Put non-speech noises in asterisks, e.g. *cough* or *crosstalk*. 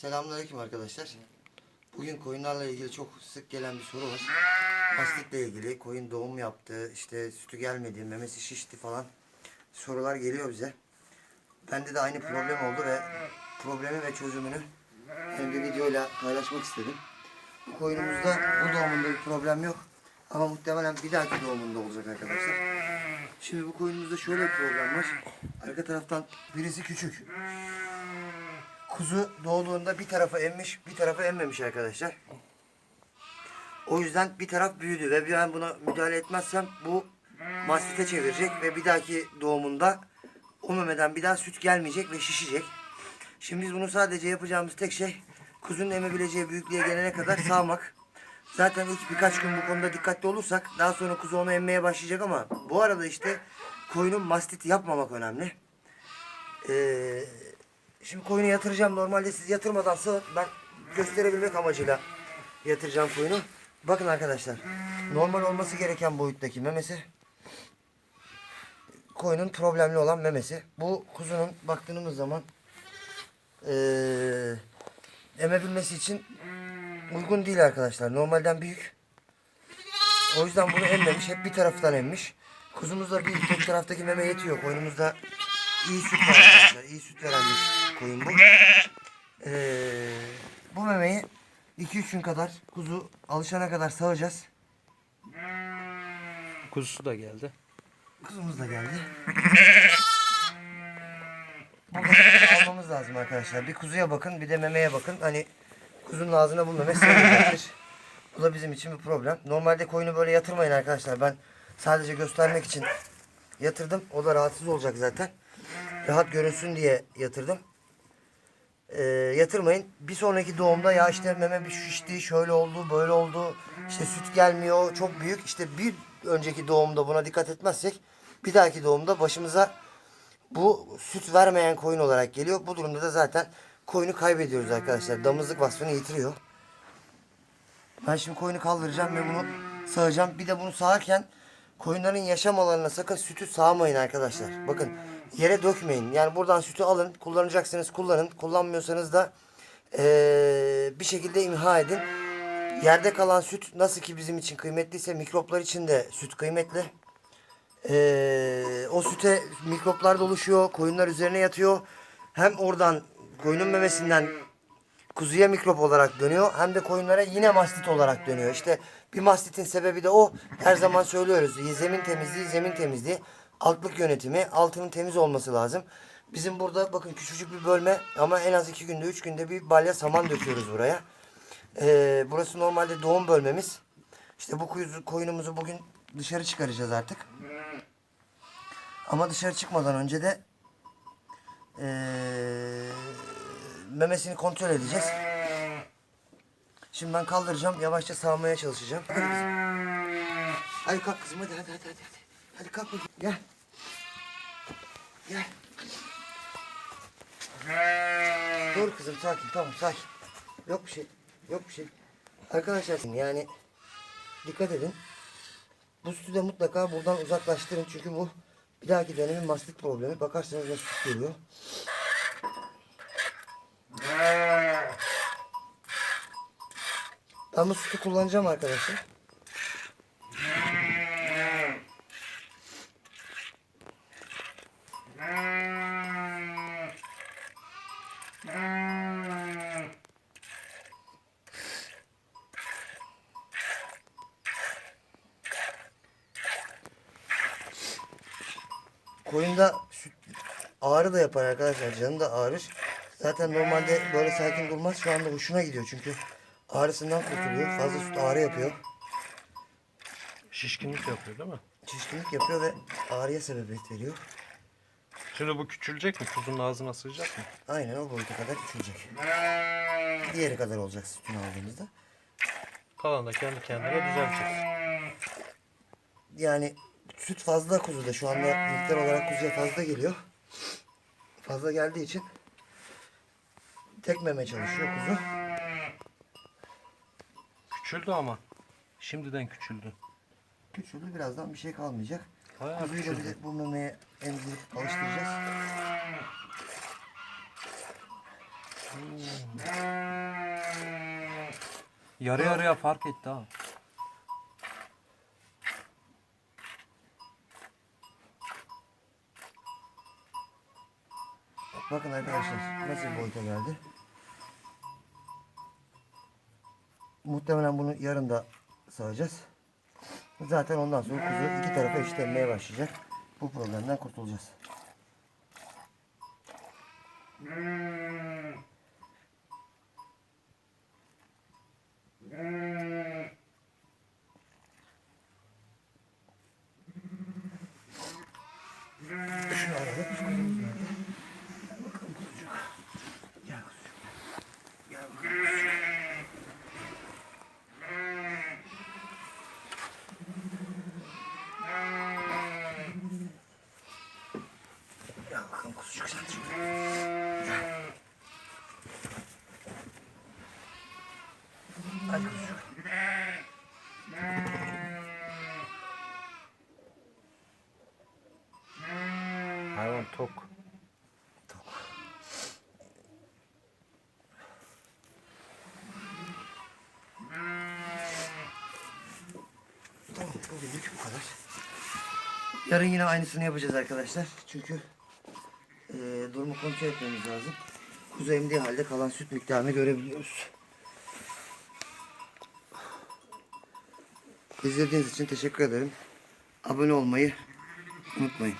Selamünaleyküm arkadaşlar. Bugün koyunlarla ilgili çok sık gelen bir soru var. Mastitle ilgili koyun doğum yaptı, işte sütü gelmedi, memesi şişti falan sorular geliyor bize. Bende de aynı problem oldu ve problemi ve çözümünü hem de videoyla paylaşmak istedim. Bu koyunumuzda bu doğumunda bir problem yok. Ama muhtemelen bir dahaki doğumunda olacak arkadaşlar. Şimdi bu koyunumuzda şöyle bir problem var. Arka taraftan birisi küçük. Kuzu doğduğunda bir tarafa emmiş, bir tarafa emmemiş arkadaşlar. O yüzden bir taraf büyüdü ve ben buna müdahale etmezsem bu mastite çevirecek ve bir dahaki doğumunda o memeden bir daha süt gelmeyecek ve şişecek. Şimdi biz bunu sadece yapacağımız tek şey kuzunun emebileceği büyüklüğe gelene kadar *laughs* sağmak. Zaten ilk birkaç gün bu konuda dikkatli olursak daha sonra kuzu onu emmeye başlayacak ama bu arada işte koyunun mastit yapmamak önemli. Ee, Şimdi koyunu yatıracağım. Normalde siz yatırmadan sığın. Ben gösterebilmek amacıyla yatıracağım koyunu. Bakın arkadaşlar. Normal olması gereken boyuttaki memesi. Koyunun problemli olan memesi. Bu kuzunun baktığımız zaman eee emebilmesi için uygun değil arkadaşlar. Normalden büyük. O yüzden bunu emmemiş. Hep bir taraftan emmiş. Kuzumuz da bir tek taraftaki meme yetiyor. Koyunumuzda iyi süt var arkadaşlar. İyi süt koyun bu. *laughs* Ee, bu memeyi 2-3 gün kadar kuzu alışana kadar sağacağız. Kuzusu da geldi. Kuzumuz da geldi. *laughs* Bu memeyi almamız lazım arkadaşlar. Bir kuzuya bakın bir de memeye bakın. Hani kuzunun ağzına bu meme sığmayacaktır. Bu da bizim için bir problem. Normalde koyunu böyle yatırmayın arkadaşlar. Ben sadece göstermek için yatırdım. O da rahatsız olacak zaten. Rahat görünsün diye yatırdım. Ee, yatırmayın. Bir sonraki doğumda ya işte meme bir şişti, şöyle oldu, böyle oldu. İşte süt gelmiyor, çok büyük. İşte bir önceki doğumda buna dikkat etmezsek bir dahaki doğumda başımıza bu süt vermeyen koyun olarak geliyor. Bu durumda da zaten koyunu kaybediyoruz arkadaşlar. Damızlık vasfını yitiriyor. Ben şimdi koyunu kaldıracağım ve bunu sağacağım. Bir de bunu sağarken koyunların yaşam alanına sakın sütü sağmayın arkadaşlar. Bakın yere dökmeyin. Yani buradan sütü alın. Kullanacaksınız kullanın. Kullanmıyorsanız da eee, bir şekilde imha edin. Yerde kalan süt nasıl ki bizim için kıymetliyse mikroplar için de süt kıymetli. Eee, o süte mikroplar doluşuyor. Koyunlar üzerine yatıyor. Hem oradan koyunun memesinden kuzuya mikrop olarak dönüyor hem de koyunlara yine mastit olarak dönüyor. İşte bir mastitin sebebi de o. Her zaman söylüyoruz. Zemin temizliği, zemin temizliği, altlık yönetimi, altının temiz olması lazım. Bizim burada bakın küçücük bir bölme ama en az iki günde, üç günde bir balya saman döküyoruz buraya. Ee, burası normalde doğum bölmemiz. İşte bu koyunumuzu bugün dışarı çıkaracağız artık. Ama dışarı çıkmadan önce de ee, memesini kontrol edeceğiz. Şimdi ben kaldıracağım. Yavaşça sağmaya çalışacağım. Hadi. Hadi kalk kızım hadi hadi hadi hadi. Hadi, kalk bakayım. Gel. Gel. Dur kızım sakin tamam sakin. Yok bir şey. Yok bir şey. Arkadaşlar yani dikkat edin. Bu sütü de mutlaka buradan uzaklaştırın. Çünkü bu bir dahaki dönemin mastit problemi. Bakarsanız nasıl süt geliyor. Ben bu sütü kullanacağım arkadaşlar. Koyunda süt ağrı da yapar arkadaşlar. Canı da ağrır. Zaten normalde böyle sakin durmaz. Şu anda hoşuna gidiyor çünkü ağrısından kurtuluyor. Fazla süt ağrı yapıyor. Şişkinlik yapıyor değil mi? Şişkinlik yapıyor ve ağrıya sebebiyet veriyor. Şimdi bu küçülecek mi? Kuzunun ağzına sığacak mı? Aynen o boyuta kadar küçülecek. Diğeri kadar olacak sütünü aldığımızda. Kalan da kendi kendine düzelecek. Yani süt fazla kuzuda. Şu anda miktar olarak kuzuya fazla geliyor. Fazla geldiği için tek meme çalışıyor kuzu. Küçüldü ama. Şimdiden küçüldü. Küçüldü birazdan bir şey kalmayacak. Bayağı Kuzuyu da küçüldü. de bu memeye emzirip alıştıracağız. Yarı yarıya fark etti ha. Bakın arkadaşlar nasıl bir boyuta geldi. Muhtemelen bunu yarın da sağacağız. Zaten ondan sonra kuzu iki tarafa eşitlenmeye başlayacak. Bu problemden kurtulacağız. Şunu alalım. Kuzumuz nerede? Bakalım kuzucuk. Gel kuzucuk. Gel bakalım. Gel bakalım kuzucuk sen de şuraya. Gel. Hadi kuzucuk. Hayvan tok. Tok. Tamam, bugünlük bu kadar. Yarın yine aynısını yapacağız arkadaşlar. Çünkü eee durumu kontrol etmemiz lazım. Kuzu emdiği halde kalan süt miktarını görebiliyoruz. İzlediğiniz için teşekkür ederim. Abone olmayı unutmayın.